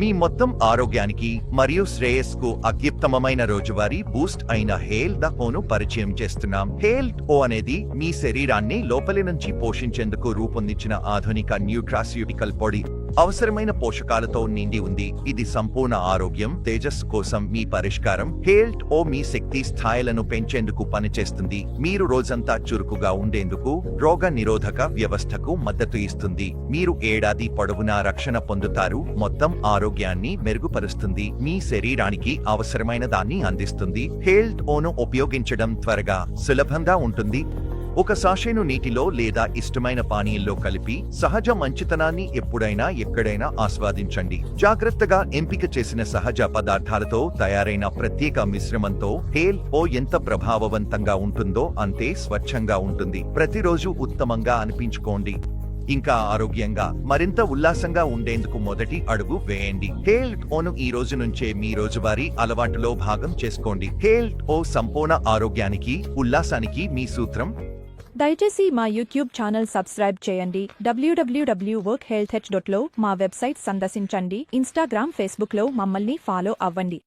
మీ మొత్తం ఆరోగ్యానికి మరియు శ్రేయస్కు అత్యుత్తమమైన రోజువారీ బూస్ట్ అయిన హేల్ ద ఓను పరిచయం చేస్తున్నాం. హేల్ ఓ అనేది మీ శరీరాన్ని లోపలి నుంచి పోషించేందుకు రూపొందించిన ఆధునిక న్యూట్రాస్యూటికల్ పొడి. అవసరమైన పోషకాలతో నిండి ఉంది. ఇది సంపూర్ణ ఆరోగ్యం తేజస్సు కోసం మీ పరిష్కారం. హేల్ట్ ఓ మీ శక్తి స్థాయిలను పెంచేందుకు పనిచేస్తుంది. మీరు రోజంతా చురుకుగా ఉండేందుకు రోగ నిరోధక వ్యవస్థకు మద్దతు ఇస్తుంది. మీరు ఏడాది పొడవునా రక్షణ పొందుతారు. మొత్తం ఆరోగ్యాన్ని మెరుగుపరుస్తుంది. మీ శరీరానికి అవసరమైన దాన్ని అందిస్తుంది. హేల్ట్ ఓను ఉపయోగించడం త్వరగా సులభంగా ఉంటుంది. ఒక సాషేను నీటిలో లేదా ఇష్టమైన పానీయంలో కలిపి సహజ మంచితనాన్ని ఎప్పుడైనా ఎక్కడైనా ఆస్వాదించండి. జాగ్రత్తగా ఎంపిక చేసిన సహజ పదార్థాలతో తయారైన ప్రత్యేక మిశ్రమంతో హేల్ ఓ ఎంత ప్రభావవంతంగా ఉంటుందో అంతే స్వచ్ఛంగా ఉంటుంది. ప్రతిరోజు ఉత్తమంగా అనిపించుకోండి. ఇంకా ఆరోగ్యంగా మరింత ఉల్లాసంగా ఉండేందుకు మొదటి అడుగు వేయండి. హేల్ట్ ఓను ఈ రోజు నుంచే మీ రోజువారీ అలవాటులో భాగం చేసుకోండి. హేల్ట్ ఓ సంపూర్ణ ఆరోగ్యానికి ఉల్లాసానికి మీ సూత్రం. దయచేసి మా యూట్యూబ్ ఛానల్ సబ్స్క్రైబ్ చేయండి. డబ్ల్యూడబ్ల్యూడబ్ల్యూ వర్క్ హెల్త్ హెచ్లో మా వెబ్సైట్ సందర్శించండి. ఇన్స్టాగ్రామ్ ఫేస్బుక్లో మమ్మల్ని ఫాలో అవ్వండి.